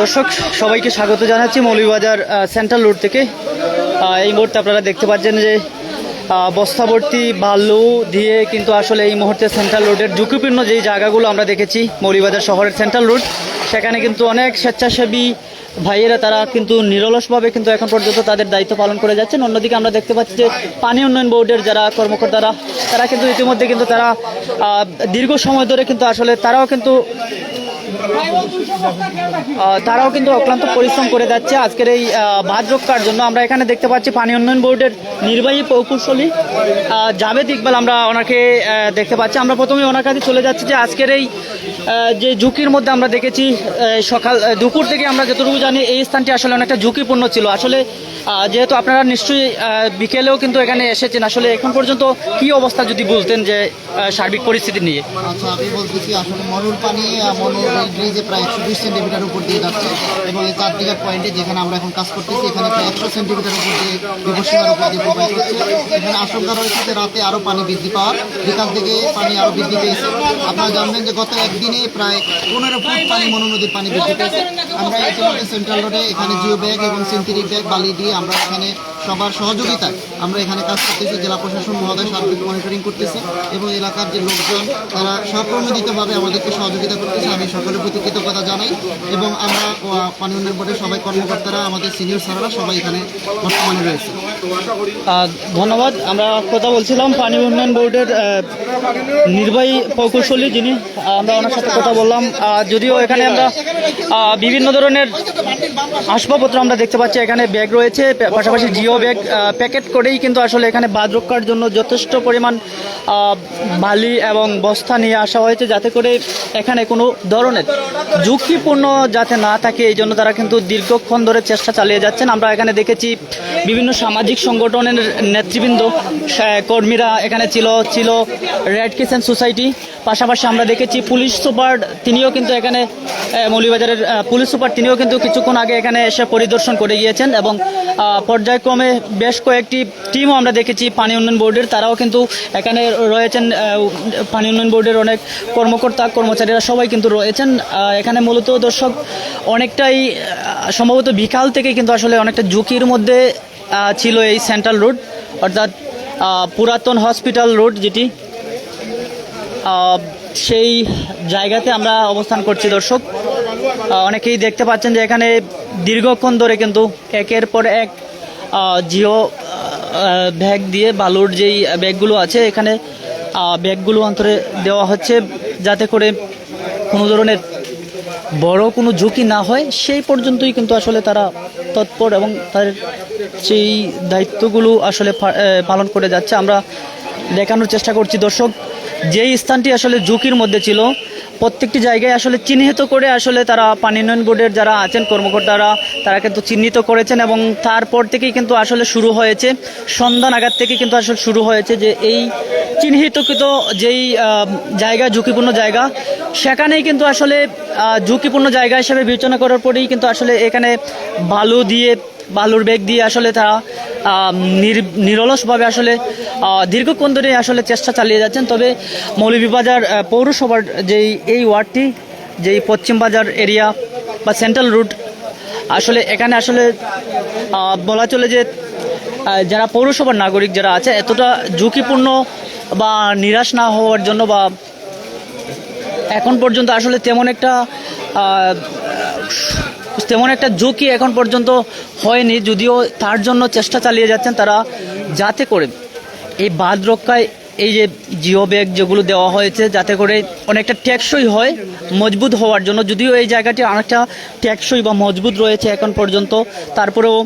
দর্শক সবাইকে স্বাগত জানাচ্ছি মৌলভীবাজার সেন্ট্রাল রোড থেকে। এই মুহূর্তে আপনারা দেখতে পাচ্ছেন যে আহ, বস্তাভর্তি বালু দিয়ে কিন্তু আসলে এই মুহূর্তে সেন্ট্রাল রোডের ঝুঁকিপূর্ণ যেই জায়গাগুলো আমরা দেখেছি মৌলভীবাজার শহরের সেন্ট্রাল রোড সেখানে কিন্তু অনেক স্বেচ্ছাসেবী ভাইয়েরা তারা কিন্তু নিরলসভাবে কিন্তু এখন পর্যন্ত তাদের দায়িত্ব পালন করে যাচ্ছেন। অন্যদিকে আমরা দেখতে পাচ্ছি যে পানি উন্নয়ন বোর্ডের যারা কর্মকর্তারা তারা কিন্তু ইতিমধ্যে কিন্তু তারা দীর্ঘ সময় ধরে কিন্তু আসলে তারাও কিন্তু তারাও কিন্তু অক্লান্ত পরিশ্রম করে যাচ্ছে। আজকের এই বাঁধ রক্ষার জন্য আমরা এখানে দেখতে পাচ্ছি পানি উন্নয়ন বোর্ডের নির্বাহী প্রকৌশলী। জাভেদ ইকবাল আমরা ওনাকে দেখতে পাচ্ছি। আমরা প্রথমে ওনার কাছে চলে যাচ্ছি যে আজকের এই যে ঝুঁকির মধ্যে আমরা দেখেছি সকাল দুপুর থেকে আমরা যতটুকু জানি এই স্থানটি আসলে অনেকটা ঝুঁকিপূর্ণ ছিল। আসলে যেহেতু আপনারা নিশ্চয়ই বিকেলেও কিন্তু এখানে এসেছেন, আসলে এখন পর্যন্ত কি অবস্থা যদি বলতেন যে সার্বিক পরিস্থিতি নিয়ে? আচ্ছা মরুর পানি ব্রিজে প্রায় সেন্টিমিটার উপর দিয়ে যাচ্ছে এবং পয়েন্টে যেখানে আমরা এখন কাজ করতেছি, এখানে রাতে আরও পানি বৃদ্ধি পানি আরও বৃদ্ধি পেয়েছে। আপনারা জানবেন যে গত একদিনে প্রায় পনেরো ফুট পানি মনু নদীর পানি বৃদ্ধি পেয়েছে আমরা ইতিমধ্যে সেন্ট্রাল রোডে এখানে জিও ব্যাগ এবং সিনথেটিক ব্যাগ বালি দিয়ে আমরা এখানে সবার সহযোগিতায় আমরা এখানে কাজ করতেছি। জেলা প্রশাসন মহোদয় সার্বিক মনিটরিং করতেছে এবং এলাকার যে লোকজন তারা স্বপ্রণোদিতভাবে আমাদেরকে সহযোগিতা করতেছে। আমি সকলের প্রতি কৃতজ্ঞতা জানাই এবং আমরা পানি উন্নয়ন বোর্ডের সবাই কর্মকর্তারা আমাদের সিনিয়র স্যাররা সবাই এখানে বর্তমানে রয়েছে। ধন্যবাদ। আমরা কথা বলছিলাম পানি উন্নয়ন বোর্ডের আহ, নির্বাহী প্রকৌশলী যিনি আমরা ওনার সাথে কথা বললাম যদিও এখানে আমরা বিভিন্ন ধরনের আসবাবপত্র আমরা দেখতে পাচ্ছি, এখানে ব্যাগ রয়েছে পাশাপাশি জিও ব্যাগ প্যাকেট করেই কিন্তু আসলে এখানে বাদ রক্ষার জন্য যথেষ্ট পরিমাণ বালি এবং বস্তা নিয়ে আসা হয়েছে, যাতে করে এখানে কোনো ধরনের ঝুঁকিপূর্ণ যাতে না থাকে, এই জন্য তারা কিন্তু দীর্ঘক্ষণ ধরে চেষ্টা চালিয়ে যাচ্ছেন। আমরা এখানে দেখেছি বিভিন্ন সামাজিক সংগঠনের নেতৃবৃন্দ কর্মীরা এখানে ছিল ছিল রেড কিচেন সোসাইটি পাশাপাশি আমরা দেখেছি পুলিশ সুপার তিনিও কিন্তু এখানে আহ, পুলিশ সুপার তিনিও কিন্তু কিছুক্ষণ আগে এখানে এসে পরিদর্শন করে গিয়েছেন এবং পর্যায়ক্রমে বেশ কয়েকটি টিমও আমরা দেখেছি পানি উন্নয়ন বোর্ডের। তারাও কিন্তু এখানে রয়েছেন পানি উন্নয়ন বোর্ডের অনেক কর্মকর্তা কর্মচারীরা সবাই কিন্তু রয়েছেন। এখানে মূলত দর্শক অনেকটাই সম্ভবত বিকাল থেকে কিন্তু আসলে অনেকটা ঝুঁকির মধ্যে ছিল এই সেন্ট্রাল রোড অর্থাৎ পুরাতন হসপিটাল রোড যেটি। সেই জায়গাতে আমরা অবস্থান করছি, দর্শক। অনেকেই দেখতে পাচ্ছেন যে এখানে দীর্ঘক্ষণ ধরে কিন্তু একের পর এক জিও ব্যাগ দিয়ে বালুর যেই ব্যাগগুলো আছে, এখানে ব্যাগগুলো অন্তরে দেওয়া হচ্ছে যাতে করে কোনো ধরনের বড় কোনো ঝুঁকি না হয়। সেই পর্যন্তই কিন্তু আসলে তারা তৎপর এবং তাদের সেই দায়িত্বগুলো আসলে পালন করে যাচ্ছে। আমরা দেখানোর চেষ্টা করছি, দর্শক। যেই স্থানটি আসলে ঝুঁকির মধ্যে ছিল, প্রত্যেকটি জায়গায় আসলে চিহ্নিত করে আসলে তারা পানি উন্নয়ন বোর্ডের যারা আছেন কর্মকর্তারা, তারা কিন্তু চিহ্নিত করেছেন এবং তারপর থেকেই কিন্তু আসলে শুরু হয়েছে, সন্ধ্যা নাগাদ থেকে কিন্তু আসলে শুরু হয়েছে যে এই চিহ্নিতকৃত যেই জায়গা, ঝুঁকিপূর্ণ জায়গা, সেখানেই কিন্তু আসলে ঝুঁকিপূর্ণ জায়গা হিসেবে বিবেচনা করার পরেই কিন্তু আসলে এখানে বালু দিয়ে বালুর বেগ দিয়ে আসলে তারা নির- নিরলসভাবে আসলে দীর্ঘক্ষণ ধরে আসলে চেষ্টা চালিয়ে যাচ্ছেন। তবে মৌলভীবাজার পৌরসভার যেই, এই ওয়ার্ডটি, যেই পশ্চিম বাজার এরিয়া বা সেন্ট্রাল রুট, আসলে এখানে আসলে বলা চলে যে যারা পৌরসভার নাগরিক যারা আছে, এতটা ঝুঁকিপূর্ণ বা নিরাশ না হওয়ার জন্য বা এখন পর্যন্ত আসলে তেমন একটা তেমন একটা ঝুঁকি এখন পর্যন্ত হয়নি, যদিও তার জন্য চেষ্টা চালিয়ে যাচ্ছেন তারা যাতে করে এই বাঁধ রক্ষায় এই যে জিও ব্যাগ যেগুলো দেওয়া হয়েছে, যাতে করে অনেকটা টেকসই হয়, মজবুত হওয়ার জন্য। যদিও এই জায়গাটি অনেকটা টেকসই বা মজবুত রয়েছে এখন পর্যন্ত। তারপরেও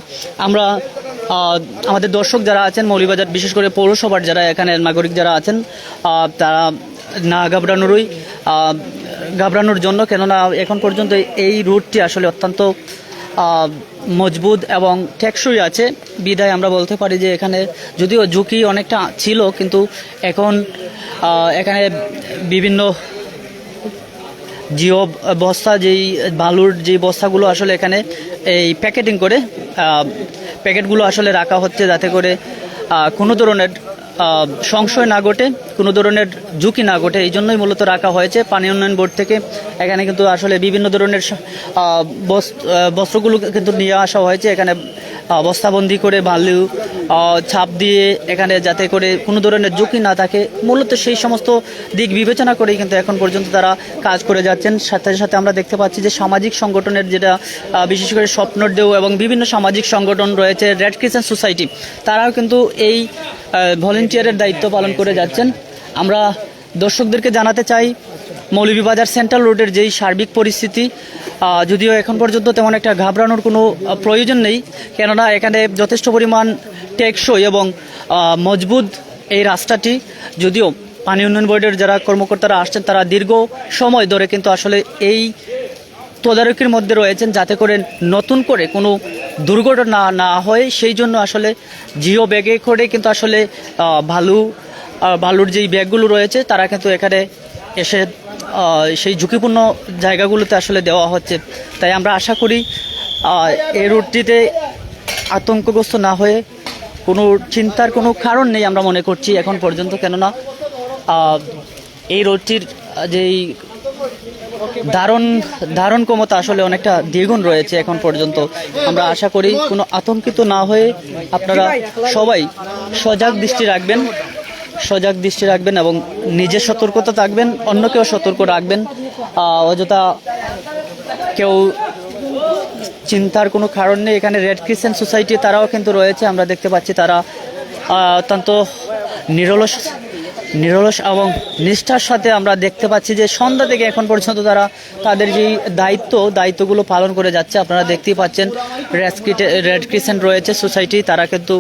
আমরা আমাদের দর্শক যারা আছেন মৌলিবাজার বিশেষ করে পৌরসভার যারা এখানে নাগরিক যারা আছেন তারা না ঘাবড়ানোরই ঘাবড়ানোর জন্য, কেননা এখন পর্যন্ত এই রুটটি আসলে অত্যন্ত মজবুত এবং টেকসই আছে। বিদায় আমরা বলতে পারি যে এখানে যদিও ঝুঁকি অনেকটা ছিল, কিন্তু এখন এখানে বিভিন্ন জিও বস্তা, যেই বালুর যে বস্তাগুলো আসলে এখানে এই প্যাকেটিং করে প্যাকেটগুলো আসলে রাখা হচ্ছে যাতে করে কোনো ধরনের সংশয় না ঘটে, কোনো ধরনের ঝুঁকি না ঘটে, এই জন্যই মূলত রাখা হয়েছে পানি উন্নয়ন বোর্ড থেকে। এখানে কিন্তু আসলে বিভিন্ন ধরনের বস্ত্রগুলো কিন্তু নিয়ে আসা হয়েছে। এখানে আহ, বস্তাবন্দি করে বালু ছাপ দিয়ে এখানে যাতে করে কোনো ধরনের ঝুঁকি না থাকে মূলত সেই সমস্ত দিক বিবেচনা করেই কিন্তু এখন পর্যন্ত তারা কাজ করে যাচ্ছেন। সাথে সাথে আমরা দেখতে পাচ্ছি যে সামাজিক সংগঠনের যেটা বিশেষ করে স্বপ্নদেও এবং বিভিন্ন সামাজিক সংগঠন রয়েছে রেড ক্রিসেন্ট সোসাইটি তারাও কিন্তু এই ভলেন্টিয়ারের দায়িত্ব পালন করে যাচ্ছেন। আমরা দর্শকদেরকে জানাতে চাই মৌলভীবাজার সেন্ট্রাল রোডের যেই সার্বিক পরিস্থিতি যদিও এখন পর্যন্ত তেমন একটা ঘাবড়ানোর কোনো প্রয়োজন নেই। কেননা এখানে যথেষ্ট পরিমাণ টেকসই এবং মজবুত এই রাস্তাটি। যদিও পানি উন্নয়ন বোর্ডের যারা কর্মকর্তারা আসছেন, তারা দীর্ঘ সময় ধরে কিন্তু আসলে এই তদারকির মধ্যে রয়েছেন যাতে করে নতুন করে কোনো দুর্ঘটনা না হয়। সেই জন্য আসলে জিও ব্যাগে করে কিন্তু আসলে ভালু ভালুর যেই ব্যাগগুলো রয়েছে, তারা কিন্তু এখানে এসে সেই ঝুঁকিপূর্ণ জায়গাগুলোতে আসলে দেওয়া হচ্ছে। তাই আমরা আশা করি এই রুটটিতে আতঙ্কগ্রস্ত না হয়ে কোনো চিন্তার কোনো কারণ নেই আমরা মনে করছি এখন পর্যন্ত, কেননা এই রোডটির যেই ধারণ ধারণ ক্ষমতা আসলে অনেকটা দ্বিগুণ রয়েছে এখন পর্যন্ত। আমরা আশা করি কোনো আতঙ্কিত না হয়ে আপনারা সবাই সজাগ দৃষ্টি রাখবেন। সজাগ দৃষ্টি রাখবেন এবং নিজের সতর্কতা থাকবেন, অন্যকেও সতর্ক রাখবেন। অযথা কেউ চিন্তার কোনো কারণ নেই। এখানে রেড ক্রিসেন্ট সোসাইটি তারাও কিন্তু রয়েছে। আমরা দেখতে পাচ্ছি তারা অত্যন্ত নিরলস নিরলস এবং নিষ্ঠার সাথে আমরা দেখতে পাচ্ছি যে সন্ধ্যা থেকে এখন পর্যন্ত তারা তাদের যেই দায়িত্ব, দায়িত্বগুলো পালন করে যাচ্ছে, আপনারা দেখতেই পাচ্ছেন। রেড রেড ক্রিসেন্ট রয়েছে সোসাইটি তারা কিন্তু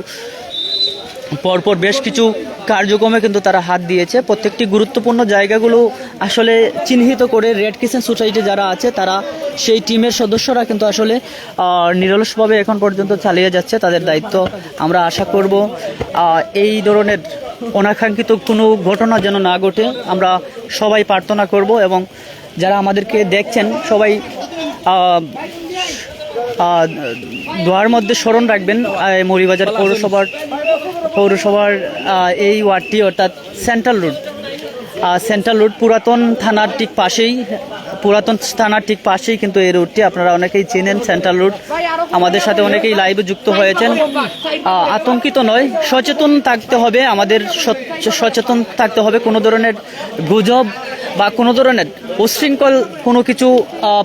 পরপর বেশ কিছু কার্যক্রমে কিন্তু তারা হাত দিয়েছে। প্রত্যেকটি গুরুত্বপূর্ণ জায়গাগুলো আসলে চিহ্নিত করে রেড কিচেন সোসাইটি যারা আছে, তারা সেই টিমের সদস্যরা কিন্তু আসলে নিরলসভাবে এখন পর্যন্ত চালিয়ে যাচ্ছে তাদের দায়িত্ব। আমরা আশা করব এই ধরনের অনাকাঙ্ক্ষিত কোনো ঘটনা যেন না ঘটে। আমরা সবাই প্রার্থনা করব এবং যারা আমাদেরকে দেখছেন, সবাই দোয়ার মধ্যে স্মরণ রাখবেন মৌরিবাজার পৌরসভার পৌরসভার এই ওয়ার্ডটি অর্থাৎ সেন্ট্রাল রোড। সেন্ট্রাল রোড পুরাতন থানার ঠিক পাশেই, পুরাতন থানার ঠিক পাশেই কিন্তু এই রোডটি, আপনারা অনেকেই চেনেন সেন্ট্রাল রোড। আমাদের সাথে অনেকেই লাইভে যুক্ত হয়েছেন। আতঙ্কিত নয়, সচেতন থাকতে হবে, আমাদের সচ- সচেতন থাকতে হবে, কোনো ধরনের গুজব বা কোনো ধরনের উশৃঙ্খল কোনো কিছু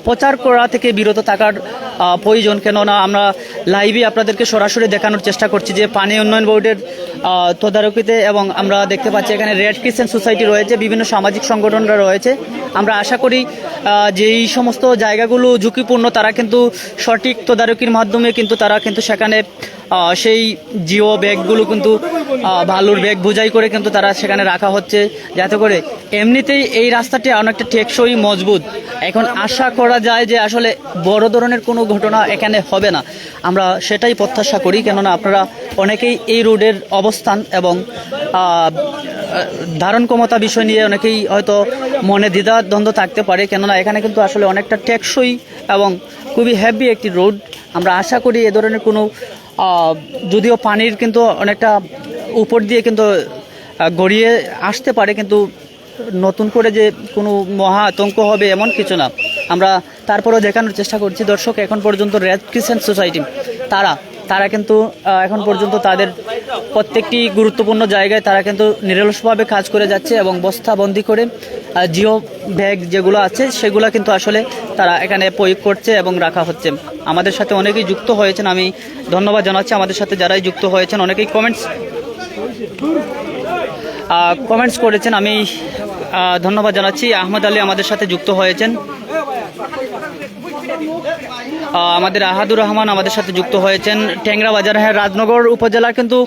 প্রচার করা থেকে বিরত থাকার প্রয়োজন। কেননা আমরা লাইভে আপনাদেরকে সরাসরি দেখানোর চেষ্টা করছি যে পানি উন্নয়ন বোর্ডের তদারকিতে এবং আমরা দেখতে পাচ্ছি এখানে রেড ক্রিসেন্ট সোসাইটি রয়েছে, বিভিন্ন সামাজিক সংগঠনরা রয়েছে। আমরা আশা করি যে এই সমস্ত জায়গাগুলো ঝুঁকিপূর্ণ, তারা কিন্তু সঠিক তদারকির মাধ্যমে কিন্তু তারা কিন্তু সেখানে সেই জিও ব্যাগগুলো কিন্তু ভালুর ব্যাগ বোঝাই করে কিন্তু তারা সেখানে রাখা হচ্ছে। যাতে করে এমনিতেই এই রাস্তাটি অনেকটা টেকসই, মজবুত। এখন আশা করা যায় যে আসলে বড় ধরনের কোনো ঘটনা এখানে হবে না। আমরা সেটাই প্রত্যাশা করি, কেননা আপনারা অনেকেই এই রোডের অবস্থান এবং ধারণ ক্ষমতা বিষয় নিয়ে অনেকেই হয়তো মনে দ্বিধা দ্বন্দ্ব থাকতে পারে। কেননা এখানে কিন্তু আসলে অনেকটা টেকসই এবং খুবই হ্যাভি একটি রোড আমরা আশা করি এ ধরনের কোনো যদিও পানির কিন্তু অনেকটা উপর দিয়ে কিন্তু গড়িয়ে আসতে পারে, কিন্তু নতুন করে যে কোনো মহা আতঙ্ক হবে এমন কিছু না। আমরা তারপরেও দেখানোর চেষ্টা করছি, দর্শক, এখন পর্যন্ত রেড ক্রিসেন্ট সোসাইটি তারা তারা কিন্তু এখন পর্যন্ত তাদের প্রত্যেকটি গুরুত্বপূর্ণ জায়গায় তারা কিন্তু নিরলসভাবে কাজ করে যাচ্ছে এবং বস্তাবন্দি করে জিও ব্যাগ যেগুলো আছে, সেগুলো কিন্তু আসলে তারা এখানে প্রয়োগ করছে এবং রাখা হচ্ছে। আমাদের সাথে অনেকেই যুক্ত হয়েছেন, আমি ধন্যবাদ জানাচ্ছি। আমাদের সাথে যারাই যুক্ত হয়েছেন, অনেকেই কমেন্টস কমেন্টস করেছেন, আমি ধন্যবাদ জানাচ্ছি। আহমদ আলী আমাদের সাথে যুক্ত হয়েছেন। আমাদের আহাদুর রহমান আমাদের সাথে যুক্ত হয়েছেন। ট্যাংরা বাজার হ্যাঁ রাজনগর উপজেলা কিন্তু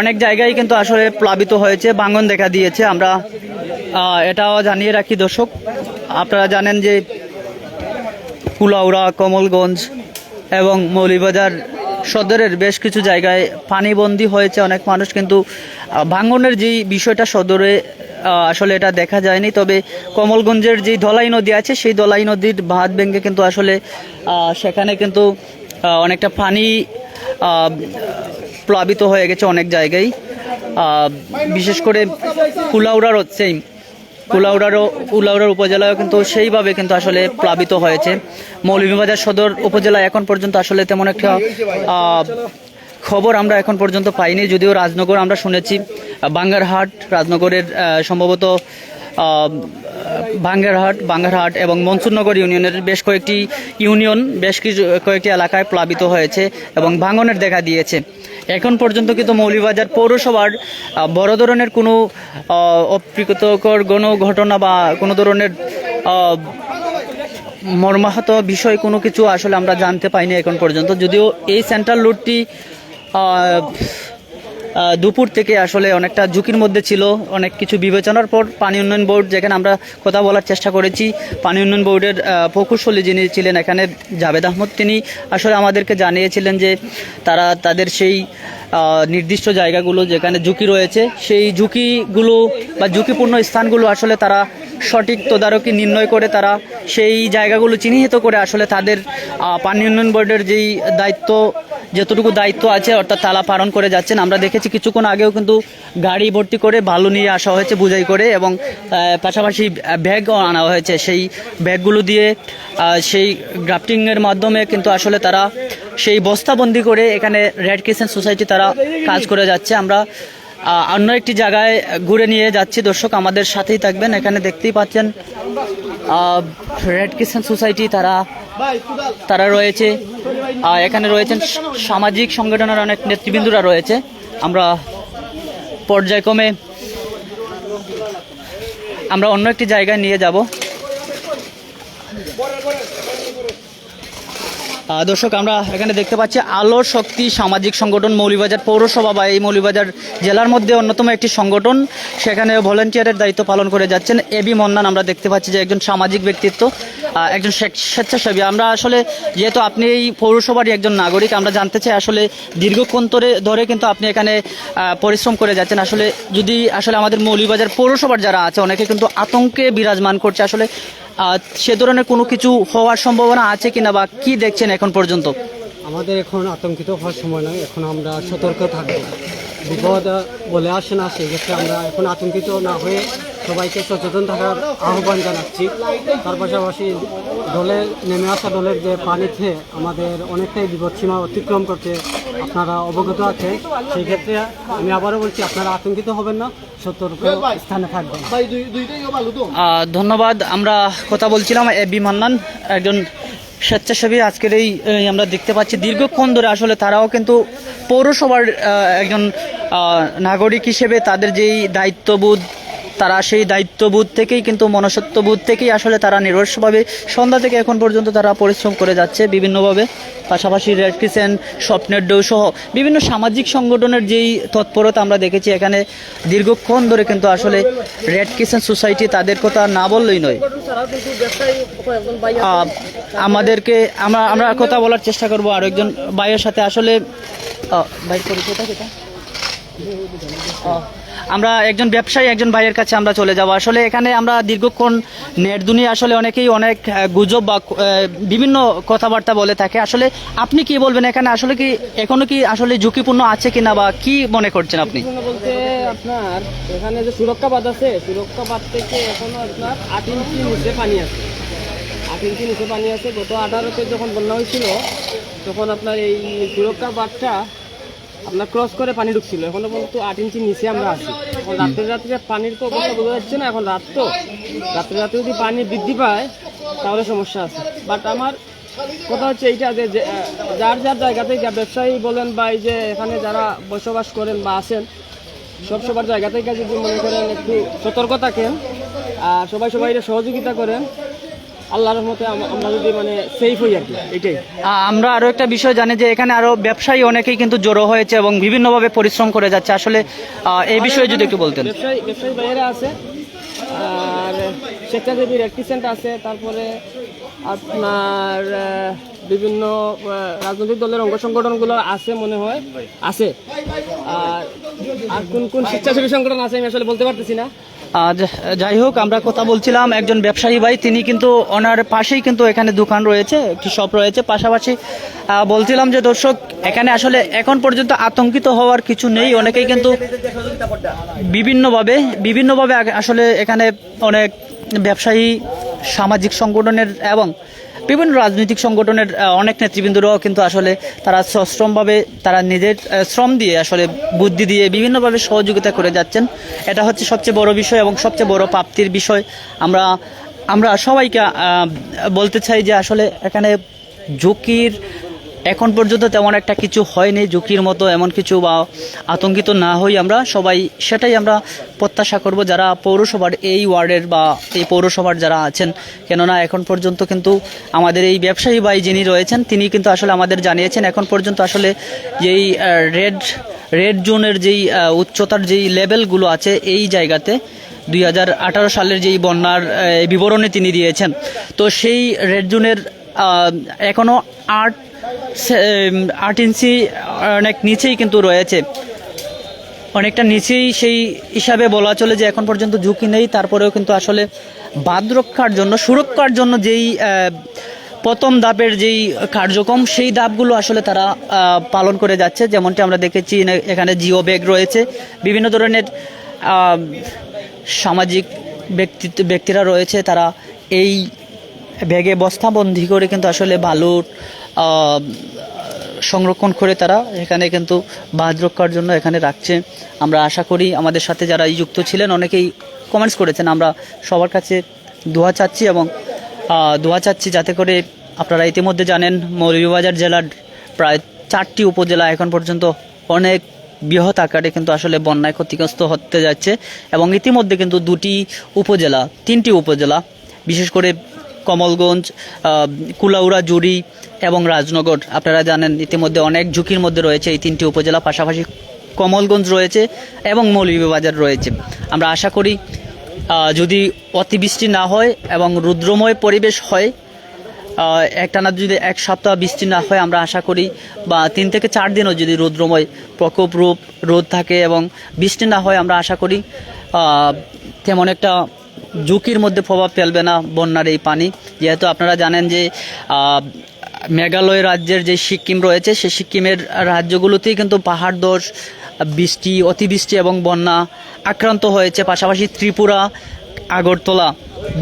অনেক জায়গায় কিন্তু আসলে প্লাবিত হয়েছে, ভাঙন দেখা দিয়েছে। আমরা এটাও জানিয়ে রাখি দর্শক, আপনারা জানেন যে কুলাউড়া, কমলগঞ্জ এবং মৌলিবাজার সদরের বেশ কিছু জায়গায় পানিবন্দী হয়েছে অনেক মানুষ, কিন্তু ভাঙনের যেই বিষয়টা সদরে আসলে এটা দেখা যায়নি। তবে কমলগঞ্জের যেই ধলাই নদী আছে, সেই ধলাই নদীর ভাত ভেঙে কিন্তু আসলে সেখানে কিন্তু অনেকটা পানি প্লাবিত হয়ে গেছে অনেক জায়গায়। বিশেষ করে কুলাউড়ার সেম কুলাউড়ারও কুলাউড়ার উপজেলায়ও কিন্তু সেইভাবে কিন্তু আসলে প্লাবিত হয়েছে। মৌলভীবাজার সদর উপজেলা এখন পর্যন্ত আসলে তেমন একটা খবর আমরা এখন পর্যন্ত পাইনি, যদিও রাজনগর আমরা শুনেছি। বাঙ্গারহাট, রাজনগরের সম্ভবত বাঙ্গারহাট বাঙ্গারহাট এবং মনসুরনগর ইউনিয়নের বেশ কয়েকটি ইউনিয়ন, বেশ কিছু, কয়েকটি এলাকায় প্লাবিত হয়েছে এবং ভাঙনের দেখা দিয়েছে। এখন পর্যন্ত কিন্তু মৌলভীবাজার পৌরসভার বড় ধরনের কোনো অপ্রিকতকর কোনো ঘটনা বা কোনো ধরনের মর্মাহত বিষয় কোনো কিছু আসলে আমরা জানতে পাইনি এখন পর্যন্ত। যদিও এই সেন্ট্রাল আহ, দুপুর থেকে আসলে অনেকটা ঝুঁকির মধ্যে ছিল, অনেক কিছু বিবেচনার পর পানি উন্নয়ন বোর্ড যেখানে আমরা কথা বলার চেষ্টা করেছি, পানি উন্নয়ন বোর্ডের প্রকৌশলী যিনি ছিলেন এখানে জাভেদ আহমদ, তিনি আসলে আমাদেরকে জানিয়েছিলেন যে তারা তাদের সেই নির্দিষ্ট জায়গাগুলো যেখানে ঝুঁকি রয়েছে, সেই ঝুঁকিগুলো বা ঝুঁকিপূর্ণ স্থানগুলো আসলে তারা সঠিক তদারকি নির্ণয় করে তারা সেই জায়গাগুলো চিহ্নিত করে আসলে তাদের পানি উন্নয়ন বোর্ডের যেই দায়িত্ব যতটুকু দায়িত্ব আছে, অর্থাৎ তালা পালন করে যাচ্ছেন, আমরা দেখেছি কিছুক্ষণ আগেও কিন্তু গাড়ি ভর্তি করে বালু নিয়ে আসা হয়েছে বুঝাই করে এবং পাশাপাশি ব্যাগও আনা হয়েছে। সেই ব্যাগগুলো দিয়ে সেই গ্রাফটিংয়ের মাধ্যমে কিন্তু আসলে তারা সেই বস্তাবন্দি করে এখানে রেড কিচেন সোসাইটি তারা কাজ করে যাচ্ছে। আমরা অন্য একটি জায়গায় ঘুরে নিয়ে যাচ্ছি। দর্শক, আমাদের সাথেই থাকবেন। এখানে দেখতেই পাচ্ছেন রেড কিচেন সোসাইটি তারা তারা রয়েছে। এখানে রয়েছেন সামাজিক সংগঠনের অনেক নেতৃবৃন্দরা রয়েছে। আমরা পর্যায়ক্রমে আমরা অন্য একটি জায়গায় নিয়ে যাব। দর্শক, আমরা এখানে দেখতে পাচ্ছি আলো শক্তি সামাজিক সংগঠন মৌলিবাজার পৌরসভা বা এই মৌলিবাজার জেলার মধ্যে অন্যতম একটি সংগঠন। সেখানে ভলেন্টিয়ারের দায়িত্ব পালন করে যাচ্ছেন এবি মন্নান। আমরা দেখতে পাচ্ছি যে একজন সামাজিক ব্যক্তিত্ব একজন স্বেচ্ছাসেবী। আমরা আসলে যেহেতু আপনি এই পৌরসভারই একজন নাগরিক, আমরা জানতে চাই আসলে দীর্ঘক্ষণ ধরে ধরে কিন্তু আপনি এখানে পরিশ্রম করে যাচ্ছেন। আসলে যদি আসলে আমাদের মৌলিবাজার পৌরসভার যারা আছে, অনেকে কিন্তু আতঙ্কে বিরাজমান করছে। আসলে সে ধরনের কোনো কিছু হওয়ার সম্ভাবনা আছে কিনা বা কি দেখছেন এখন পর্যন্ত? আমাদের এখন আতঙ্কিত হওয়ার সময় নয়, এখন আমরা সতর্ক থাকব। বিপদ বলে আসে না সেক্ষেত্রে আমরা এখন আতঙ্কিত না হয়ে সবাইকে সচেতন থাকার আহ্বান জানাচ্ছি। তার পাশাপাশি দলের নেমে আসা দলের যে পানিতে আমাদের অনেকটাই বিপদসীমা অতিক্রম করতে আপনারা অবগত আছেন সেই ক্ষেত্রে আমি আবারও বলছি আপনারা আতঙ্কিত হবেন না সতর্ক স্থানে থাকবেন। ধন্যবাদ। আমরা কথা বলছিলাম এবি মান্নান একজন স্বেচ্ছাসেবী। আজকের এই এই আমরা দেখতে পাচ্ছি দীর্ঘক্ষণ ধরে আসলে তারাও কিন্তু পৌরসভার একজন নাগরিক হিসেবে তাদের যেই দায়িত্ববোধ তারা সেই দায়িত্ববোধ থেকেই কিন্তু মনসত্ববোধ থেকেই আসলে তারা নিরস্বভাবে সন্ধ্যা থেকে এখন পর্যন্ত তারা পরিশ্রম করে যাচ্ছে বিভিন্নভাবে। পাশাপাশি রেড ক্রিসেন্ট, স্বপ্নের ডৌ সহ বিভিন্ন সামাজিক সংগঠনের যেই তৎপরতা আমরা দেখেছি, এখানে দীর্ঘক্ষণ ধরে কিন্তু আসলে রেড ক্রিসেন্ট সোসাইটি তাদের কথা না বললেই নয়। আমাদেরকে আমরা আমরা কথা বলার চেষ্টা করব আরও একজন ভাইয়ের সাথে। আসলে ভাইয়ের পরিচয়টা কেটা আমরা একজন ব্যবসায়ী, একজন ভাইয়ের কাছে আমরা চলে যাব। আসলে এখানে আমরা দীর্ঘক্ষণ নেট দুনিয়া আসলে অনেকেই অনেক গুজব বা বিভিন্ন কথাবার্তা বলে থাকে। আসলে আপনি কি বলবেন এখানে? আসলে কি, এখনও কি আসলে ঝুঁকিপূর্ণ আছে কিনা বা কি মনে করছেন আপনি? বলতে আপনার, এখানে যে সুরক্ষা বাঁধ আছে সুরক্ষা বাঁধ থেকে এখনও আপনার আট ইঞ্চি নিচে পানি আছে। আট ইঞ্চি নিচে পানি আছে। গত আঠারোতে যখন বন্যা হয়েছিল, তখন আপনার এই সুরক্ষা বাঁধটা আপনার ক্রস করে পানি ঢুকছিল। এখনও পর্যন্ত আট ইঞ্চি নিচে আমরা আছি। এখন রাত্রে রাত্রে পানির তো অবস্থা বোঝা যাচ্ছে না এখন রাত তো। রাত্রে রাত্রে যদি পানি বৃদ্ধি পায় তাহলে সমস্যা আছে। বাট আমার কথা হচ্ছে এইটা যে যে, যার যার জায়গা থেকে ব্যবসায়ী বলেন বা এই যে এখানে যারা বসবাস করেন বা আছেন সব সবার জায়গা থেকে যদি মনে করেন একটু সতর্ক থাকেন আর সবাই সবাই সহযোগিতা করেন আল্লাহর আমরা যদি মানে সেফ হই আর কি এটাই। আমরা আরও একটা বিষয় জানি যে এখানে আরও ব্যবসায়ী অনেকেই কিন্তু জড়ো হয়েছে এবং বিভিন্নভাবে পরিশ্রম করে যাচ্ছে। আসলে এই বিষয়ে যদি একটু বলতেন। ব্যবসায়ী ব্যবসায়ী বাইরে আছে আর স্বেচ্ছাসেবী রেক্টিসেন্ট আছে তারপরে আপনার বিভিন্ন রাজনৈতিক দলের অঙ্গ সংগঠনগুলো আছে মনে হয় আছে। আর আর কোন কোন স্বেচ্ছাসেবী সংগঠন আছে আমি আসলে বলতে পারতেছি না। আজ যাই হোক, আমরা কথা বলছিলাম একজন ব্যবসায়ী ভাই, তিনি কিন্তু ওনার পাশেই কিন্তু এখানে দোকান রয়েছে, একটি শপ রয়েছে। পাশাপাশি বলছিলাম যে দর্শক, এখানে আসলে এখন পর্যন্ত আতঙ্কিত হওয়ার কিছু নেই। অনেকেই কিন্তু বিভিন্নভাবে বিভিন্নভাবে আসলে এখানে অনেক ব্যবসায়ী, সামাজিক সংগঠনের এবং বিভিন্ন রাজনৈতিক সংগঠনের অনেক নেতৃবৃন্দরাও কিন্তু আসলে তারা সশ্রমভাবে তারা নিজের শ্রম দিয়ে আসলে বুদ্ধি দিয়ে বিভিন্নভাবে সহযোগিতা করে যাচ্ছেন। এটা হচ্ছে সবচেয়ে বড় বিষয় এবং সবচেয়ে বড় প্রাপ্তির বিষয়। আমরা আমরা সবাইকে বলতে চাই যে আসলে এখানে ঝুঁকির এখন পর্যন্ত তেমন একটা কিছু হয়নি, ঝুঁকির মতো এমন কিছু বা আতঙ্কিত না হই আমরা সবাই, সেটাই আমরা প্রত্যাশা করব যারা পৌরসভার এই ওয়ার্ডের বা এই পৌরসভার যারা আছেন। কেননা এখন পর্যন্ত কিন্তু আমাদের এই ব্যবসায়ী ভাই যিনি রয়েছেন, তিনি কিন্তু আসলে আমাদের জানিয়েছেন, এখন পর্যন্ত আসলে যেই রেড রেড জোনের যেই উচ্চতার যেই লেভেলগুলো আছে এই জায়গাতে দুই হাজার আঠারো সালের যেই বন্যার বিবরণী তিনি দিয়েছেন। তো সেই রেড জোনের এখনও আট আট ইঞ্চি, অনেক নিচেই কিন্তু রয়েছে। অনেকটা নিচেই সেই হিসাবে বলা চলে যে এখন পর্যন্ত ঝুঁকি নেই। তারপরেও কিন্তু আসলে বাদ রক্ষার জন্য, সুরক্ষার জন্য যেই প্রথম ধাপের যেই কার্যক্রম, সেই ধাপগুলো আসলে তারা পালন করে যাচ্ছে। যেমনটি আমরা দেখেছি এখানে জিও ব্যাগ রয়েছে। বিভিন্ন ধরনের সামাজিক ব্যক্তিত্ব, ব্যক্তিরা রয়েছে। তারা এই ব্যাগে বস্তাবন্দি করে কিন্তু আসলে বালুর সংরক্ষণ করে তারা এখানে কিন্তু বাঁধ রক্ষার জন্য এখানে রাখছে। আমরা আশা করি আমাদের সাথে যারা যুক্ত ছিলেন অনেকেই কমেন্টস করেছেন। আমরা সবার কাছে দোয়া চাচ্ছি এবং দোয়া চাচ্ছি যাতে করে আপনারা ইতিমধ্যে জানেন, মৌলভীবাজার জেলার প্রায় চারটি উপজেলা এখন পর্যন্ত অনেক বৃহৎ আকারে কিন্তু আসলে বন্যায় ক্ষতিগ্রস্ত হতে যাচ্ছে এবং ইতিমধ্যে কিন্তু দুটি উপজেলা, তিনটি উপজেলা, বিশেষ করে কমলগঞ্জ কুলাউড়া, জুড়ি এবং রাজনগর। আপনারা জানেন, ইতিমধ্যে অনেক ঝুঁকির মধ্যে রয়েছে এই তিনটি উপজেলা, পাশাপাশি কমলগঞ্জ রয়েছে এবং মৌলভীবাজার রয়েছে। আমরা আশা করি যদি অতিবৃষ্টি না হয় এবং রুদ্রময় পরিবেশ হয় একটানা যদি এক সপ্তাহ বৃষ্টি না হয়, আমরা আশা করি, বা তিন থেকে চার দিনও যদি রৌদ্রময় প্রকোপ রূপ, রোদ থাকে এবং বৃষ্টি না হয়, আমরা আশা করি তেমন একটা ঝুঁকির মধ্যে প্রভাব ফেলবে না বন্যার এই পানি। যেহেতু আপনারা জানেন যে মেঘালয় রাজ্যের যে সিকিম রয়েছে সেই সিকিমের রাজ্যগুলোতেই কিন্তু পাহাড় দোষ, বৃষ্টি, অতিবৃষ্টি এবং বন্যা আক্রান্ত হয়েছে। পাশাপাশি ত্রিপুরা, আগরতলা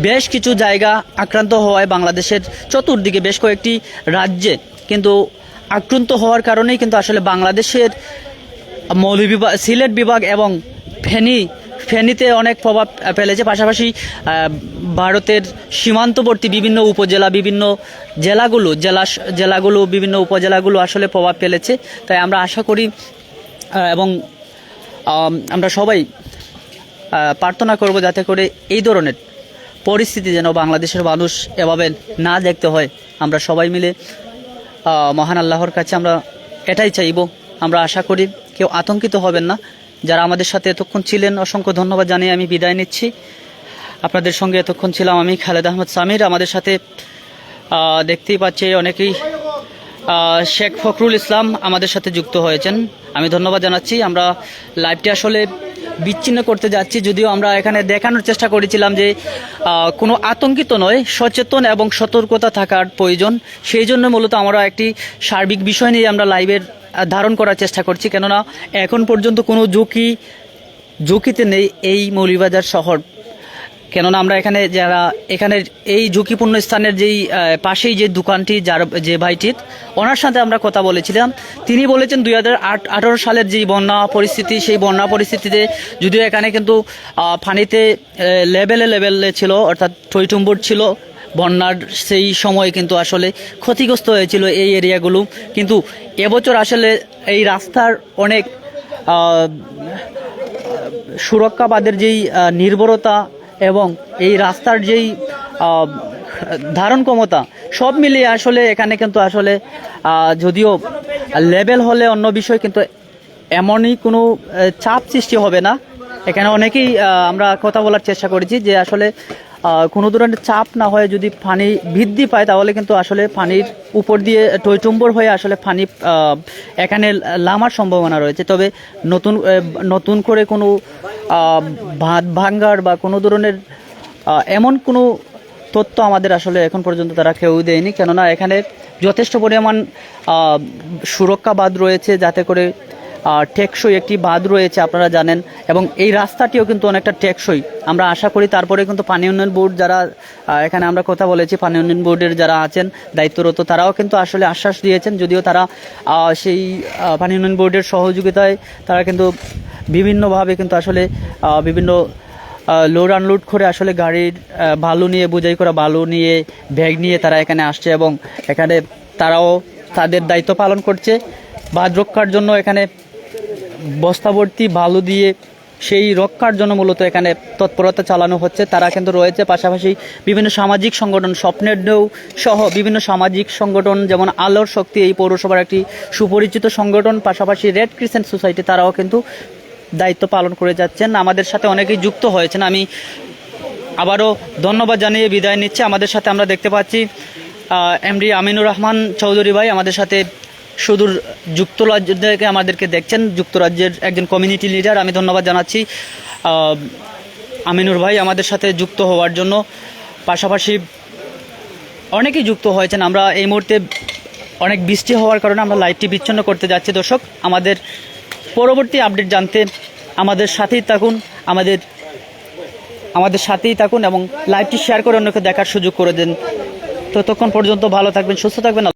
বেশ কিছু জায়গা আক্রান্ত হওয়ায় বাংলাদেশের চতুর্দিকে বেশ কয়েকটি রাজ্যে কিন্তু আক্রান্ত হওয়ার কারণেই কিন্তু আসলে বাংলাদেশের মৌলভীবাগ সিলেট বিভাগ এবং ফেনী ফেনীতে অনেক প্রভাব ফেলেছে। পাশাপাশি ভারতের সীমান্তবর্তী বিভিন্ন উপজেলা, বিভিন্ন জেলাগুলো, জেলা জেলাগুলো, বিভিন্ন উপজেলাগুলো আসলে প্রভাব ফেলেছে। তাই আমরা আশা করি এবং আমরা সবাই প্রার্থনা করব যাতে করে এই ধরনের পরিস্থিতি যেন বাংলাদেশের মানুষ এভাবে না দেখতে হয়। আমরা সবাই মিলে মহান আল্লাহর কাছে আমরা এটাই চাইব। আমরা আশা করি কেউ আতঙ্কিত হবেন না। যারা আমাদের সাথে এতক্ষণ ছিলেন, অসংখ্য ধন্যবাদ জানিয়ে আমি বিদায় নিচ্ছি। আপনাদের সঙ্গে এতক্ষণ ছিলাম আমি, খালেদ আহমদ সামির। আমাদের সাথে দেখতেই পাচ্ছি অনেকেই শেখ ফখরুল ইসলাম আমাদের সাথে যুক্ত হয়েছেন। আমি ধন্যবাদ জানাচ্ছি। আমরা লাইভটি আসলে বিচ্ছিন্ন করতে যাচ্ছি, যদিও আমরা এখানে দেখানোর চেষ্টা করেছিলাম যে কোনো আতঙ্কিত নয়, সচেতন এবং সতর্কতা থাকার প্রয়োজন। সেই জন্য মূলত আমরা একটি সার্বিক বিষয় নিয়ে আমরা লাইভের ধারণ করার চেষ্টা করছি। কেননা এখন পর্যন্ত কোনো ঝুঁকি, ঝুঁকিতে নেই এই মৌলিবাজার শহর। কেননা আমরা এখানে যারা, এখানে এই ঝুঁকিপূর্ণ স্থানের যেই পাশেই যে দোকানটি, যার যে ভাইটির, ওনার সাথে আমরা কথা বলেছিলাম। তিনি বলেছেন দুই হাজার আঠারো সালের যেই বন্যা পরিস্থিতি, সেই বন্যা পরিস্থিতিতে যদিও এখানে কিন্তু পানিতে লেভেলে লেভেলে ছিল, অর্থাৎ টইটুম্বুর ছিল বন্যার সেই সময় কিন্তু আসলে ক্ষতিগ্রস্ত হয়েছিল এই এরিয়াগুলো। কিন্তু এবছর আসলে এই রাস্তার অনেক সুরক্ষাবাদের যেই নির্ভরতা এবং এই রাস্তার যেই ধারণ ক্ষমতা, সব মিলিয়ে আসলে এখানে কিন্তু আসলে যদিও লেভেল হলে অন্য বিষয়, কিন্তু এমনই কোনো চাপ সৃষ্টি হবে না। এখানে অনেকেই আমরা কথা বলার চেষ্টা করেছি যে আসলে কোনো ধরনের চাপ না হয়ে যদি পানি বৃদ্ধি পায় তাহলে কিন্তু আসলে পানির উপর দিয়ে টইটুম্বর হয়ে আসলে পানি এখানে লামার সম্ভাবনা রয়েছে। তবে নতুন নতুন করে কোনো ভাত ভাঙ্গার বা কোনো ধরনের এমন কোনো তথ্য আমাদের আসলে এখন পর্যন্ত তারা কেউ দেয়নি। কেননা এখানে যথেষ্ট পরিমাণ আহ, সুরক্ষা বাঁধ রয়েছে যাতে করে টেকসই একটি বাঁধ রয়েছে, আপনারা জানেন। এবং এই রাস্তাটিও কিন্তু অনেকটা টেকসই। আমরা আশা করি তারপরে কিন্তু পানি উন্নয়ন বোর্ড যারা এখানে আমরা কথা বলেছি, পানি উন্নয়ন বোর্ডের যারা আছেন, দায়িত্বরত, তারাও কিন্তু আসলে আশ্বাস দিয়েছেন। যদিও তারা সেই পানি উন্নয়ন বোর্ডের সহযোগিতায় তারা কিন্তু বিভিন্নভাবে কিন্তু আসলে বিভিন্ন লোড আনলোড করে আসলে গাড়ির বালু নিয়ে, বোঝাই করা বালু নিয়ে, ব্যাগ নিয়ে তারা এখানে আসছে এবং এখানে তারাও তাদের দায়িত্ব পালন করছে। বাদ রক্ষার জন্য এখানে বস্তাভর্তি বালু দিয়ে সেই রক্ষার জন্য মূলত এখানে তৎপরতা চালানো হচ্ছে। তারা কিন্তু রয়েছে পাশাপাশি বিভিন্ন সামাজিক সংগঠন, স্বপ্নের ঢেউ সহ বিভিন্ন সামাজিক সংগঠন, যেমন আলোর শক্তি এই পৌরসভার একটি সুপরিচিত সংগঠন, পাশাপাশি রেড ক্রিসেন্ট সোসাইটি তারাও কিন্তু দায়িত্ব পালন করে যাচ্ছেন। আমাদের সাথে অনেকেই যুক্ত হয়েছেন। আমি আবারও ধন্যবাদ জানিয়ে বিদায় নিচ্ছে। আমাদের সাথে আমরা দেখতে পাচ্ছি এমডি আমিনুর রহমান চৌধুরী ভাই আমাদের সাথে সুদূর যুক্তরাজ্য থেকে আমাদেরকে দেখছেন। যুক্তরাজ্যের একজন কমিউনিটি লিডার আমি ধন্যবাদ জানাচ্ছি। আমিনুর ভাই আমাদের সাথে যুক্ত হওয়ার জন্য। পাশাপাশি অনেকেই যুক্ত হয়েছেন। আমরা এই মুহূর্তে অনেক বৃষ্টি হওয়ার কারণে আমরা লাইভটি বিচ্ছিন্ন করতে যাচ্ছি। দর্শক, আমাদের পরবর্তী আপডেট জানতে আমাদের সাথেই থাকুন। আমাদের আমাদের সাথেই থাকুন এবং লাইভটি শেয়ার করে অন্যকে দেখার সুযোগ করে দেন। ততক্ষণ পর্যন্ত ভালো থাকবেন, সুস্থ থাকবেন।